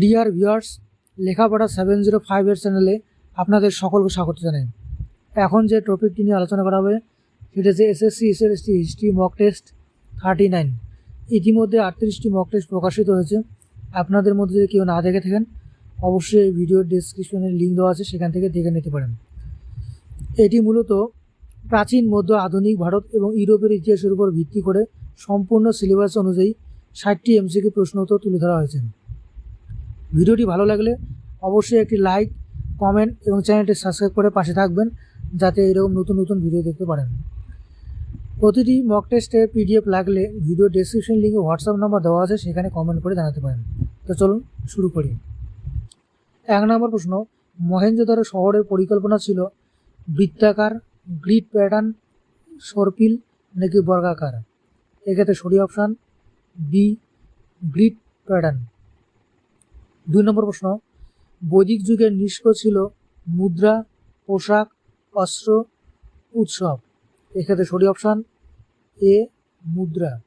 Deer viewers লেখাপড়া seven zero ফাইভের চ্যানেলে আপনাদের সকলকে স্বাগত জানাই। এখন যে টপিকটি নিয়ে আলোচনা করা হবে, সেটা হচ্ছে SSC SST history mock test thirty nine ইতিমধ্যে আটত্রিশটি মক টেস্ট প্রকাশিত হয়েছে। আপনাদের মধ্যে যদি কেউ না দেখে থাকেন, অবশ্যই এই ভিডিওর ডিসক্রিপশনের লিঙ্ক দেওয়া আছে, সেখান থেকে দেখে নিতে পারেন। এটি মূলত প্রাচীন, মধ্য, আধুনিক ভারত এবং ইউরোপের ইতিহাসের উপর ভিত্তি করে সম্পূর্ণ সিলেবাস অনুযায়ী ষাটটি এমসিকে প্রশ্ন উত্তর তুলে ধরা হয়েছে। ভিডিওটি ভালো লাগলে অবশ্যই একটি লাইক, কমেন্ট এবং চ্যানেলটি সাবস্ক্রাইব করে পাশে থাকবেন যাতে এরকম নতুন নতুন ভিডিও দেখতে পারেন। প্রতিটি মক টেস্টের পিডিএফ লাগলে ভিডিও ডেসক্রিপশন লিঙ্কে হোয়াটসঅ্যাপ নাম্বার দেওয়া আছে, সেখানে কমেন্ট করে জানাতে পারেন। তো চলুন শুরু করি। এক নম্বর প্রশ্ন মহেঞ্জোদারো শহরের পরিকল্পনা ছিল বৃত্তাকার গ্রিড প্যাটার্ন সর্পিল নাকি বর্গাকার? এক্ষেত্রে সঠিক অপশান বি গ্রিড প্যাটার্ন দুই নম্বর প্রশ্ন, বৈদিক যুগের নিষ্ক ছিল মুদ্রা, পোশাক, অস্ত্র, উৎসব। এক্ষেত্রে সঠিক অপশান এ, মুদ্রা।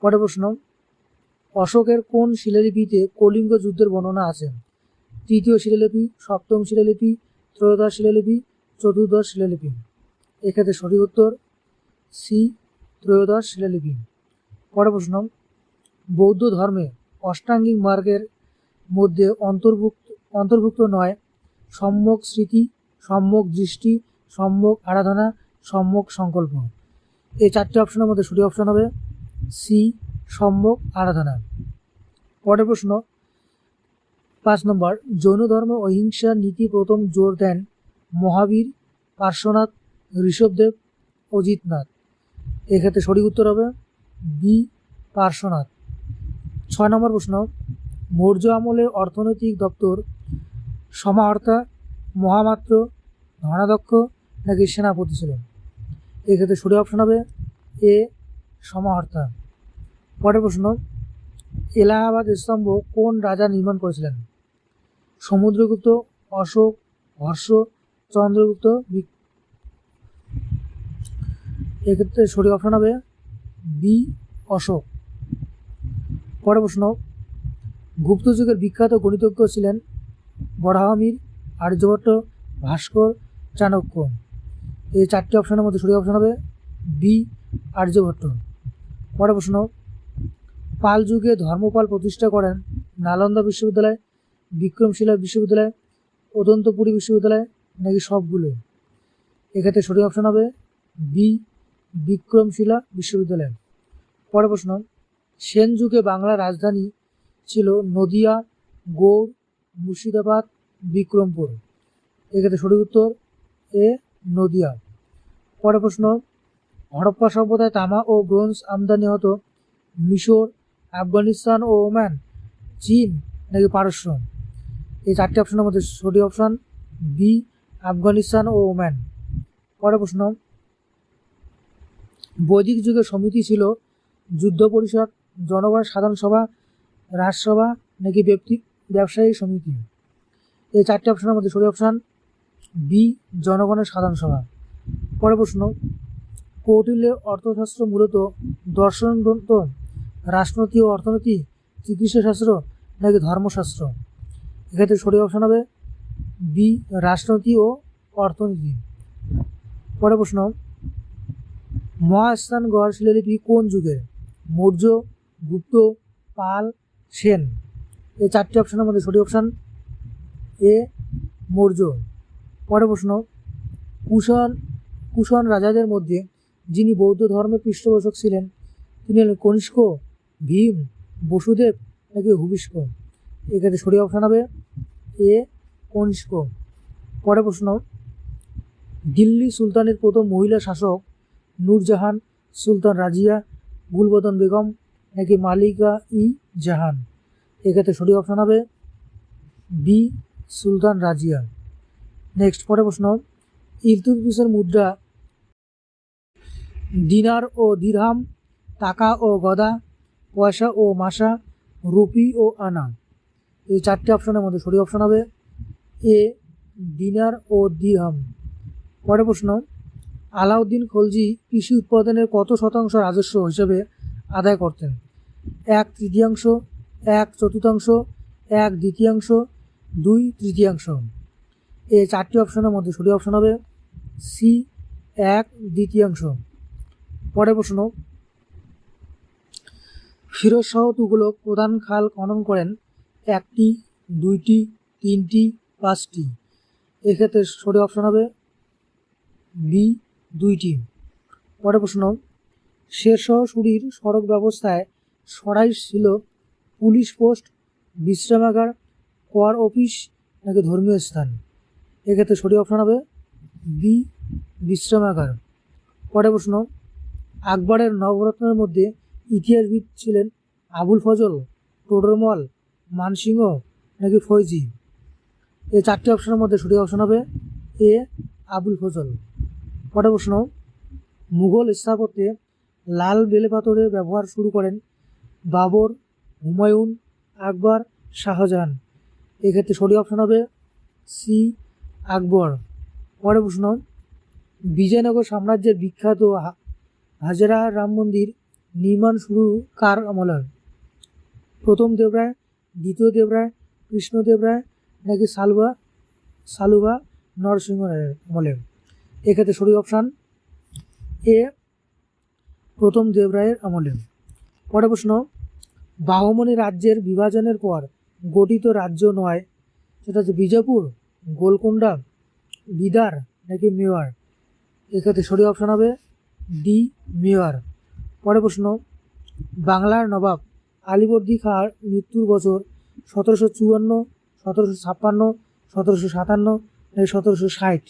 পরের প্রশ্ন, অশোকের কোন শিলালিপিতে কলিঙ্গ যুদ্ধের বর্ণনা আছে? তৃতীয় শিলালিপি, সপ্তম শিলালিপি, ত্রয়োদশ শিলালিপি, চতুর্দশ শিলালিপি। এক্ষেত্রে সঠিক উত্তর সি, ত্রয়োদশ শিলালিপি। পরের প্রশ্ন, বৌদ্ধ ধর্মে অষ্টাঙ্গিক মার্গের মধ্যে অন্তর্ভুক্ত অন্তর্ভুক্ত নয়। সম্যক স্মৃতি, সম্যক দৃষ্টি, সম্যক আরাধনা, সম্যক সংকল্প। এই চারটি অপশনের মধ্যে সঠিক অপশন হবে সি, সম্যক আরাধনা। পরের প্রশ্ন, পাঁচ নম্বর, জৈন ধর্ম অহিংসার নীতি প্রথম জোর দেন মহাবীর, পার্শ্বনাথ, ঋষভদেব, অজিতনাথ। এক্ষেত্রে সঠিক উত্তর হবে বি, পার্শ্বনাথ। ছয় নম্বর প্রশ্ন মৌর্য আমলের অর্থনৈতিক দপ্তর সমাহর্তা মহামাত্র ধনাধ্যক্ষ নাকি সেনাপতি ছিলেন এক্ষেত্রে সঠিক অপশন হবে এ, সমাহর্তা। পরের প্রশ্ন, এলাহাবাদ স্তম্ভ কোন রাজা নির্মাণ করেছিলেন? সমুদ্রগুপ্ত, অশোক, হর্ষ, চন্দ্রগুপ্ত এক্ষেত্রে সঠিক অপশন হবে বি, অশোক। পরের প্রশ্ন গুপ্ত যুগের বিখ্যাত গণিতজ্ঞ ছিলেন বরাহমির আর্যভট্ট ভাস্কর চাণক্য। এই চারটি অপশনের মধ্যে সঠিক অপশন হবে বি, আর্যভট্ট। পরের প্রশ্ন, পাল যুগে ধর্মপাল প্রতিষ্ঠা করেন নালন্দা বিশ্ববিদ্যালয়, বিক্রমশিলা বিশ্ববিদ্যালয়, অদন্তপুরী বিশ্ববিদ্যালয় নাকি সবগুলো? এক্ষেত্রে সঠিক অপশন হবে বি, বিক্রমশিলা বিশ্ববিদ্যালয়। পরের প্রশ্ন, সেন যুগে বাংলার রাজধানী ছিল নদিয়া গৌড় মুর্শিদাবাদ, বিক্রমপুর। এক্ষেত্রে সঠিক উত্তর এ নদিয়া। পরের প্রশ্ন, হরপ্পা সভ্যতায় তামা ও ব্রোঞ্জ আমদানি হতো মিশর, আফগানিস্তান ও ওমান, চীন নাকি পারস্য? এই চারটি অপশনের মধ্যে সঠিক অপশন বি, আফগানিস্তান ও ওমান। পরের প্রশ্ন, বৈদিক যুগের সমিতি ছিল যুদ্ধ পরিষদ জনগণ সাধারণ সভা রাজসভা নাকি ব্যক্তি, ব্যবসায়ী সমিতি? এই চারটি অপশনের মধ্যে সঠিক অপশান বি জনগণের সাধারণ সভা। পরে প্রশ্ন, কৌটিল্যের অর্থশাস্ত্র মূলত দর্শন গ্রন্থ রাজনীতি ও অর্থনীতি চিকিৎসা শাস্ত্র নাকি ধর্মশাস্ত্র? এক্ষেত্রে সঠিক অপশন হবে বি রাজনীতি ও অর্থনীতি। পরে প্রশ্ন মহাস্থানগড় শিলালিপি কোন যুগের? মৌর্য, গুপ্ত, পাল সেন। এই চারটি অপশনের মধ্যে সঠিক অপশান এ, মৌর্য। পরের প্রশ্ন, কুষাণ কুষাণ রাজাদের মধ্যে যিনি বৌদ্ধ ধর্মের পৃষ্ঠপোষক ছিলেন, তিনি হলেন কনিষ্ক, ভীম, বসুদেব নাকি হুবিষ্ক এক্ষেত্রে সঠিক অপশান হবে এ, কনিষ্ক। পরের প্রশ্ন, দিল্লি সুলতানের প্রথম মহিলা শাসক নূরজাহান সুলতান রাজিয়া, গুলবদন বেগম নাকি মালিকা ই জাহান। এক্ষেত্রে সঠিক অপশান হবে বি সুলতান রাজিয়া। নেক্সট পরে প্রশ্ন ইলতুতমিশের মুদ্রা দিনার ও দিরহাম, টাকা ও গদা, পয়সা ও মাসা, রুপি ও আনা। এই চারটি অপশনের মধ্যে সঠিক অপশন হবে এ দিনার ও দিরহাম। পরে প্রশ্ন, আলাউদ্দিন খলজি কৃষি উৎপাদনের কত শতাংশ রাজস্ব হিসেবে আদায় করতেন? এক তৃতীয়াংশ, এক চতুর্থাংশ, এক দ্বিতীয়াংশ, দুই তৃতীয়াংশ। এই চারটি অপশনের মধ্যে সঠিক অপশন হবে সি এক দ্বিতীয়াংশ। পরের প্রশ্ন, ফিরোজ শাহ তুগলক প্রধান খাল খনন করেন একটি, দুইটি, তিনটি, পাঁচটি। এক্ষেত্রে সঠিক অপশন হবে বি দুইটি। পরের প্রশ্ন, শেরশাহ সুরির সড়ক ব্যবস্থায় সরাই ছিল পুলিশ পোস্ট, বিশ্রামাগার কর অফিস নাকি ধর্মীয় স্থান? এক্ষেত্রে সঠিক অপশন হবে বি, বিশ্রামাগার। পরে প্রশ্ন, আকবরের নবরত্নের মধ্যে ইতিহাসবিদ ছিলেন আবুল ফজল টোডরমল মানসিংহ নাকি ফৈজি? এই চারটি অপশনের মধ্যে সঠিক অপশন হবে এ, আবুল ফজল। পরের প্রশ্ন, মুঘল স্থাপত্যে লাল বেলে পাথরের ব্যবহার শুরু করেন বাবর, হুমায়ুন, আকবর, শাহজাহান। এক্ষেত্রে সঠিক অপশন হবে সি আকবর। পরের প্রশ্ন, বিজয়নগর সাম্রাজ্যের বিখ্যাত হাজারা রাম মন্দির নির্মাণ শুরু কার আমলে প্রথম দেবরায়, দ্বিতীয় দেবরায় কৃষ্ণদেব রায় নাকি সালুবা সালুবা নরসিংহ রায়ের আমলে এক্ষেত্রে সঠিক অপশান এ প্রথম দেবরায়ের আমলে পরের প্রশ্ন বাহমনি রাজ্যের বিভাজনের পর গঠিত রাজ্য নয়। সেটা হচ্ছে বিজাপুর গোলকুন্ডা বিদার নাকি মেওয়ার এক্ষেত্রে সঠিক অপশান হবে ডি মেওয়ার পরের প্রশ্ন, বাংলার নবাব আলিবর্দী খাঁর মৃত্যুর বছর সতেরোশো চুয়ান্ন, সতেরোশো ছাপ্পান্ন, সতেরোশো সাতান্ন নাকি সতেরোশো ষাট?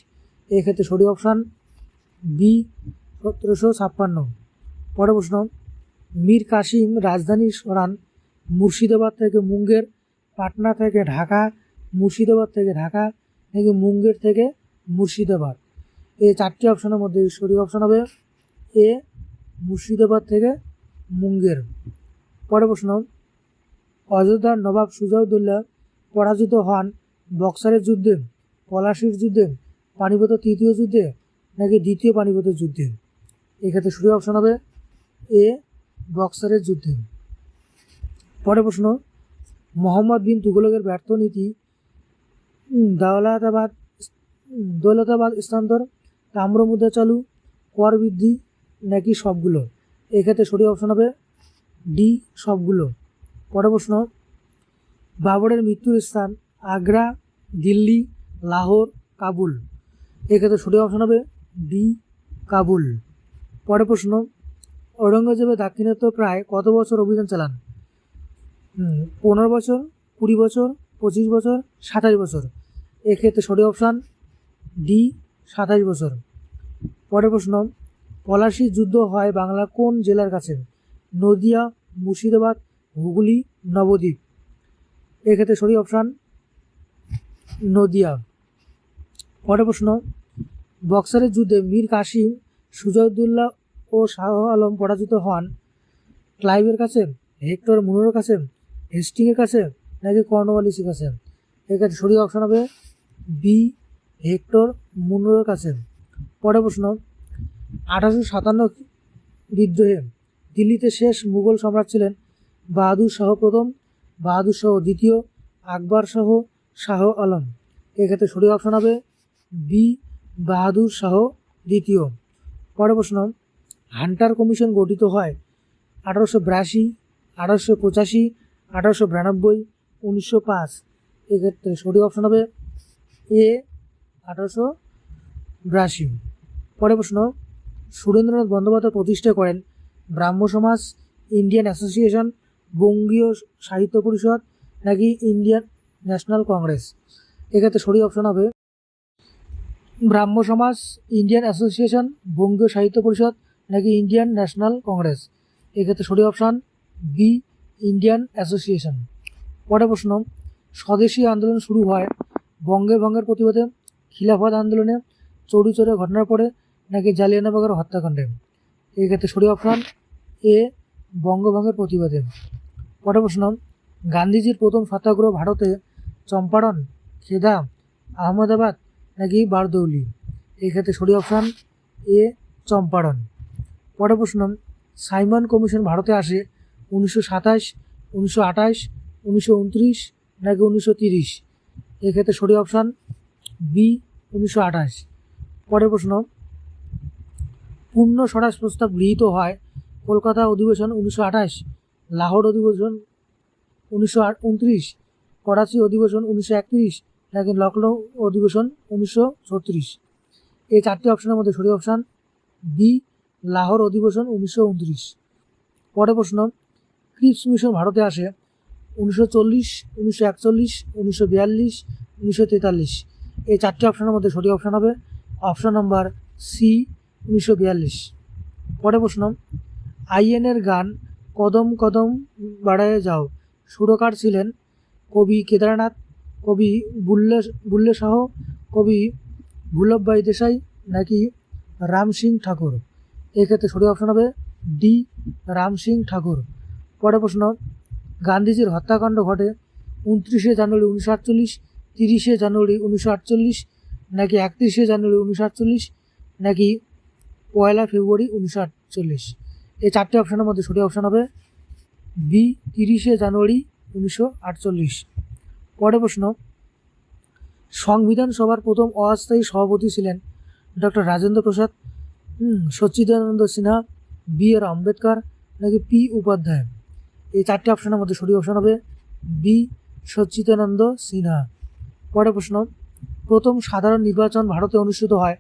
এক্ষেত্রে সরি অপশান বি, সতেরোশো ছাপ্পান্ন। পরের প্রশ্ন মীর কাসিম রাজধানী সরান, মুর্শিদাবাদ থেকে মুঙ্গের, পাটনা থেকে ঢাকা, মুর্শিদাবাদ থেকে ঢাকা, নাকি মুঙ্গের থেকে মুর্শিদাবাদ। এই চারটি অপশনের মধ্যে সঠিক অপশন হবে এ, মুর্শিদাবাদ থেকে মুঙ্গের। পরের প্রশ্ন অযোধ্যার নবাব সুজাউদ্দৌল্লা পরাজিত হন বক্সারের যুদ্ধে, পলাশির যুদ্ধে পানিপথ তৃতীয় যুদ্ধে, নাকি দ্বিতীয় পানিপথের যুদ্ধে? এক্ষেত্রে সঠিক অপশন হবে এ বক্সারের যুদ্ধে। পরে প্রশ্ন, মোহাম্মদ বিন তুগলকের ব্যর্থ নীতি দৌলতাবাদ দৌলতাবাদ স্থানান্তর তাম্রমুদ্রা চালু, কর বৃদ্ধি নাকি সবগুলো? এক্ষেত্রে সঠিক অপশন হবে ডি, সবগুলো। পরে প্রশ্ন, বাবরের মৃত্যুর স্থান আগ্রা, দিল্লি, লাহোর, কাবুল। এক্ষেত্রে সঠিক অপশন হবে ডি, কাবুল। পরে প্রশ্ন ঔরঙ্গজেবের দাক্ষিণাত্য প্রায় কত বছর অভিযান চালান? পনেরো বছর, কুড়ি বছর, পঁচিশ বছর, সাতাশ বছর। এক্ষেত্রে সঠিক অপশান ডি, সাতাশ বছর। পরের প্রশ্ন পলাশির যুদ্ধ হয় বাংলা কোন জেলার কাছে? নদিয়া, মুর্শিদাবাদ, হুগলি, নবদ্বীপ। এক্ষেত্রে সঠিক অপশান নদিয়া। পরের প্রশ্ন, বক্সারের যুদ্ধে মীর কাসিম সুজাউদ্দৌল্লা ও শাহ আলম পরাজিত হন। ক্লাইভের কাছে, হেক্টর মুনোর কাছে, হেস্টিংয়ের কাছে নাকি কর্নওয়ালিসের কাছে? এক্ষেত্রে সঠিক অপশন হবে বি হেক্টর মুনোর কাছে। পরের প্রশ্ন, আঠারোশো সাতান্ন বিদ্রোহে দিল্লিতে শেষ মুঘল সম্রাট ছিলেন বাহাদুর শাহ প্রথম, বাহাদুর শাহ দ্বিতীয়, আকবর শাহ শাহ আলম। এক্ষেত্রে সঠিক অপশন হবে বি বাহাদুর শাহ দ্বিতীয়। পরের প্রশ্ন হান্টার কমিশন গঠিত হয় আঠারোশো বিরাশি, আঠারোশো পঁচাশি, আঠারোশো বিরানব্বই, উনিশশো পাঁচ। এক্ষেত্রে সঠিক অপশন হবে এ, আঠারোশো বিরাশি। পরে প্রশ্ন, সুরেন্দ্রনাথ বন্দ্যোপাধ্যায় প্রতিষ্ঠা করেন ব্রাহ্ম সমাজ, ইন্ডিয়ান অ্যাসোসিয়েশন, বঙ্গীয় সাহিত্য পরিষদ নাকি ইন্ডিয়ান ন্যাশনাল কংগ্রেস? এক্ষেত্রে সঠিক অপশন হবে ব্রাহ্ম সমাজ, ইন্ডিয়ান অ্যাসোসিয়েশন, বঙ্গীয় সাহিত্য পরিষদ নাকি ইন্ডিয়ান ন্যাশনাল কংগ্রেস এক্ষেত্রে সঠিক অপশান বি ইন্ডিয়ান অ্যাসোসিয়েশন পরের প্রশ্ন, স্বদেশী আন্দোলন শুরু হয় বঙ্গে ভঙ্গের প্রতিবাদে, খিলাফত আন্দোলনে চৌরি চৌরের ঘটনার পরে নাকি জালিয়ানাবাগের হত্যাকাণ্ডে? এক্ষেত্রে সঠিক অপশান এ বঙ্গভঙ্গের প্রতিবাদে। পরের প্রশ্ন, গান্ধীজির প্রথম সত্যাগ্রহ ভারতে চম্পারণ, খেদা, আহমেদাবাদ নাকি বারদৌলি? এক্ষেত্রে সঠিক অপশান এ চম্পারণ। পরের প্রশ্ন সাইমন কমিশন ভারতে আসে উনিশশো সাতাশ, উনিশশো আঠাশ উনিশশো উনত্রিশ নাকি উনিশশো তিরিশ? এক্ষেত্রে সঠিক অপশান বি উনিশশো আঠাশ পরের প্রশ্ন, পূর্ণ স্বরাজ প্রস্তাব গৃহীত হয় কলকাতা অধিবেশন উনিশশো আঠাশ লাহোর অধিবেশন উনিশশো উনত্রিশ, করাচি অধিবেশন উনিশশো একত্রিশ নাকি লখনৌ অধিবেশন উনিশশো ছত্রিশ? এই চারটি অপশনের মধ্যে সঠিক অপশান বি লাহোর অধিবেশন উনিশশো উনত্রিশ। পরের প্রশ্ন, ক্রিপস মিশন ভারতে আসে উনিশশো চল্লিশ, উনিশশো একচল্লিশ, উনিশশো বিয়াল্লিশ, উনিশশো তেতাল্লিশ। এই চারটি অপশনের মধ্যে সঠিক অপশান হবে অপশান নাম্বার সি, উনিশশো বিয়াল্লিশ। পরের প্রশ্ন আইএনের গান কদম কদম বাড়ায় যাও। সুরকার ছিলেন কবি কেদারনাথ, কবি বুল্লে বুল্লে শাহ, কবি ভুল্লভভাই দেশাই নাকি রাম সিং ঠাকুর? এক্ষেত্রে সঠিক অপশন হবে ডি রাম সিং ঠাকুর। পরের প্রশ্ন, গান্ধীজির হত্যাকাণ্ড ঘটে উনত্রিশে জানুয়ারি উনিশশো আটচল্লিশ, তিরিশে জানুয়ারি উনিশশো আটচল্লিশ, নাকি একত্রিশে জানুয়ারি উনিশশো আটচল্লিশ, নাকি পয়লা ফেব্রুয়ারি উনিশশো আটচল্লিশ। এই চারটে অপশানের মধ্যে সঠিক অপশান হবে বি তিরিশে জানুয়ারি উনিশশো আটচল্লিশ। পরের প্রশ্ন সংবিধান সভার প্রথম অস্থায়ী সভাপতি ছিলেন doctor Rajendra Prasad. Sachchidananda Sinha, B R Ambedkar নাকি পি উপাধ্যায়? এই চারটে অপশনের মধ্যে সঠিক অপশন হবে বি সচ্চিদানন্দ সিনহা। পরের প্রশ্ন, প্রথম সাধারণ নির্বাচন ভারতে অনুষ্ঠিত হয়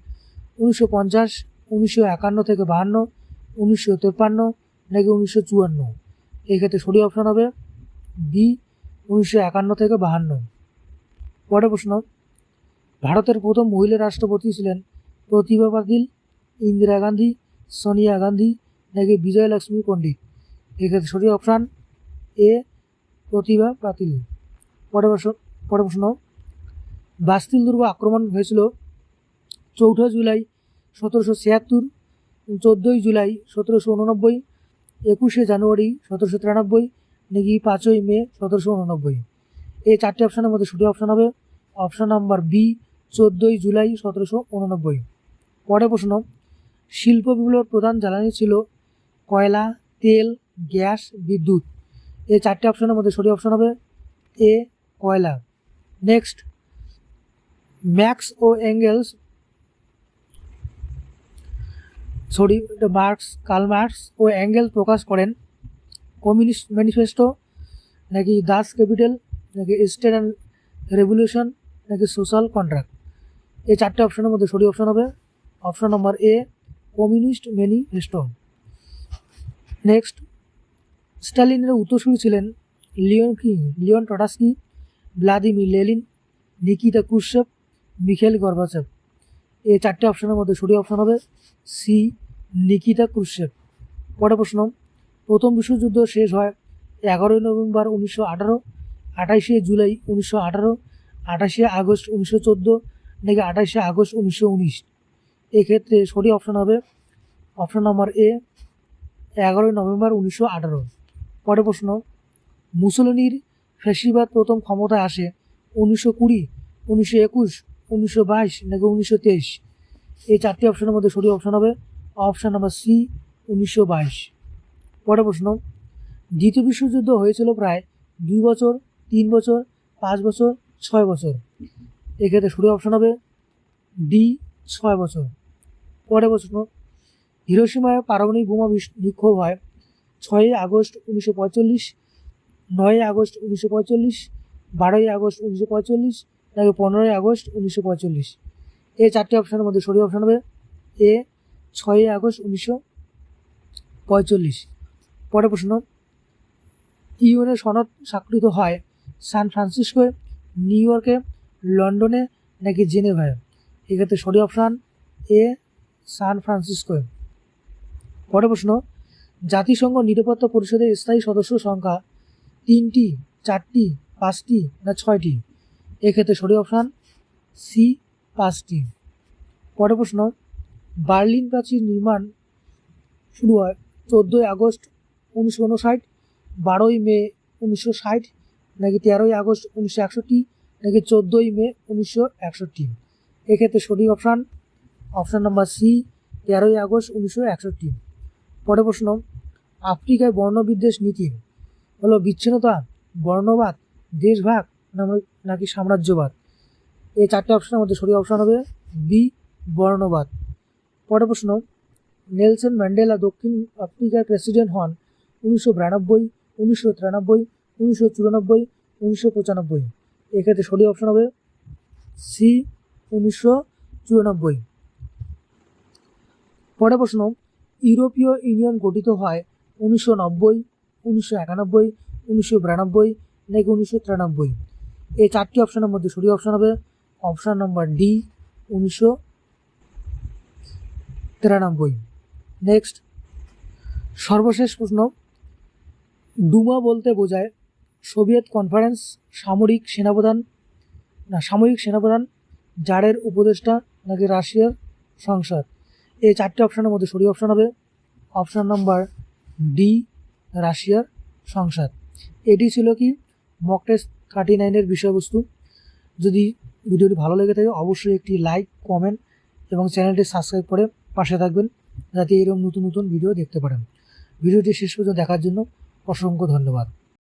উনিশশো পঞ্চাশ, উনিশশো একান্ন থেকে বাহান্ন, উনিশশো তেপ্পান্ন নাকি উনিশশো চুয়ান্ন? এক্ষেত্রে সঠিক অপশন হবে বি উনিশশো একান্ন থেকে বাহান্ন। পরের প্রশ্ন, ভারতের প্রথম মহিলা রাষ্ট্রপতি ছিলেন প্রতিভা পাতিল ইন্দিরা গান্ধী, সোনিয়া গান্ধী নাকি বিজয়লক্ষ্মী পণ্ডিত? এক্ষেত্রে সঠিক অপশান এ, প্রতিভা পাতিল। পরের প্রশ্ন পরের প্রশ্ন বাস্তিল দুর্গ আক্রমণ হয়েছিল চৌঠা জুলাই সতেরোশো ছিয়াত্তর, চোদ্দোই জুলাই সতেরোশো উননব্বই, একুশে জানুয়ারি সতেরোশো তিরানব্বই, নাকি পাঁচই মে সতেরোশো উননব্বই। এই চারটি অপশানের মধ্যে সঠিক অপশান হবে। অপশান নাম্বার বি, চোদ্দোই জুলাই সতেরোশো উননব্বই। পরের প্রশ্ন শিল্প বিপ্লবের প্রধান জ্বালানি ছিল কয়লা, তেল, গ্যাস, বিদ্যুৎ। এই চারটি অপশনের মধ্যে সঠিক অপশান হবে এ, কয়লা। নেক্সট, ম্যাক্স ও Engels sorry, Marx, Karl Marx ও অ্যাঙ্গেল প্রকাশ করেন। কমিউনিস্ট ম্যানিফেস্টো, নাকি দাস ক্যাপিটাল, নাকি স্টেট অ্যান্ড রেভলিউশন, নাকি সোশ্যাল কন্ট্রাক্ট। এই চারটে অপশনের মধ্যে সঠিক অপশন হবে। Option number A communist manifesto next, স্টালিনের উত্তরসূরি ছিলেন লিওন কি? Leon Trotsky Vladimir Lenin, Nikita Khrushchev Mikhail Gorbachev. এই চারটে অপশনের মধ্যে সঠিক অপশন হবে সি, নিকিতা ক্রুশেভ পরের প্রশ্ন, প্রথম বিশ্বযুদ্ধ শেষ হয় এগারোই নভেম্বর উনিশশো আঠারো, আঠাশে জুলাই উনিশশো আঠারো, আঠাশে আগস্ট উনিশশো চোদ্দ নাকি আঠাশে আগস্ট উনিশশো উনিশ? এক্ষেত্রে সঠিক অপশন হবে অপশন নম্বর এ এগারোই নভেম্বর উনিশশো আঠারো। পরের প্রশ্ন মুসলিনীর ফ্যাসিবাদ প্রথম ক্ষমতায় আসে উনিশশো কুড়ি, উনিশশো একুশ, উনিশশো বাইশ নাকি উনিশশো তেইশ? এই চারটি অপশনের মধ্যে সঠিক অপশন হবে অপশন নাম্বার সি উনিশশো বাইশ। পরের প্রশ্ন, দ্বিতীয় বিশ্বযুদ্ধ হয়েছিল প্রায় দুই বছর, তিন বছর, পাঁচ বছর, ছয় বছর। এক্ষেত্রে সঠিক অপশন হবে ডি ছয় বছর। পরের প্রশ্ন হিরোসীমায় পারমাণবিক বোমা নিক্ষেপ হয়। ছয়ই আগস্ট উনিশশো পঁয়তাল্লিশ, নয়ই আগস্ট উনিশশো পঁয়তাল্লিশ, বারোই আগস্ট উনিশশো পঁয়তাল্লিশ, নাকি পনেরোই আগস্ট উনিশশো পঁয়তাল্লিশ। এ চারটি অপশানের মধ্যে সঠিক অপশান হবে এ, ছয়ই আগস্ট উনিশশো পঁয়তাল্লিশ। পরের প্রশ্ন ইউএনের সনদ স্বাক্ষরিত হয় সান ফ্রান্সিসকোয়, নিউ ইয়র্কে, লন্ডনে নাকি জেনেভায়? এক্ষেত্রে সঠিক অপশান এ সান ফ্রান্সিসকোয় পরের প্রশ্ন, জাতিসংঘ নিরাপত্তা পরিষদের স্থায়ী সদস্য সংখ্যা তিনটি, চারটি, পাঁচটি না ছয়টি? এক্ষেত্রে সঠিক অপশান সি, পাঁচটি। পরের প্রশ্ন, বার্লিন প্রাচীর নির্মাণ শুরু হয় চোদ্দোই আগস্ট উনিশশো উনষাট বারোই মে উনিশশো ষাট, নাকি তেরোই আগস্ট উনিশশো একষট্টি, নাকি চোদ্দোই মে উনিশশো একষট্টি? এক্ষেত্রে সঠিক অপশান অপশান নাম্বার সি, তেরোই আগস্ট উনিশশো একষট্টি। পরের প্রশ্ন, আফ্রিকায় বর্ণবিদ্বেষ নীতি হলো বিচ্ছিন্নতা, বর্ণবাদ, দেশভাগ নাকি সাম্রাজ্যবাদ? এই চারটে অপশনের মধ্যে সঠিক অপশন হবে বি, বর্ণবাদ। পরের প্রশ্ন, নেলসন ম্যান্ডেলা দক্ষিণ আফ্রিকার প্রেসিডেন্ট হন উনিশশো বিরানব্বই, উনিশশো তিরানব্বই, উনিশশো চুরানব্বই, উনিশশো পঁচানব্বই। এক্ষেত্রে সঠিক অপশন হবে সি, উনিশশো চুরানব্বই। পরের প্রশ্ন, ইউরোপীয় ইউনিয়ন গঠিত হয় উনিশশো নব্বই, উনিশশো একানব্বই, উনিশশো বিরানব্বই নাকি উনিশশো তিরানব্বই? এই চারটি অপশনের মধ্যে সঠিক অপশন হবে। অপশান নম্বর ডি, উনিশশো তিরানব্বই। নেক্সট। সর্বশেষ প্রশ্ন, ডুমা বলতে বোঝায় সোভিয়েত কনফারেন্স, সামরিক সেনাপ্রধান, না, সামরিক সেনাপ্রধান জারের উপদেষ্টা নাকি রাশিয়ার সংসদ? এই চারটি অপশনের মধ্যে সঠিক অপশন হবে। অপশন নাম্বার ডি, রাশিয়ার সংসার। এটি ছিল কি? মক টেস্ট থার্টি নাইনের বিষয়বস্তু। যদি ভিডিওটি ভালো লেগে থাকে, অবশ্যই একটি লাইক কমেন্ট এবং চ্যানেলটি সাবস্ক্রাইব করে পাশে থাকবেন, যাতে এরকম নতুন নতুন ভিডিও দেখতে পারেন। ভিডিওটি শেষ পর্যন্ত দেখার জন্য অসংখ্য ধন্যবাদ।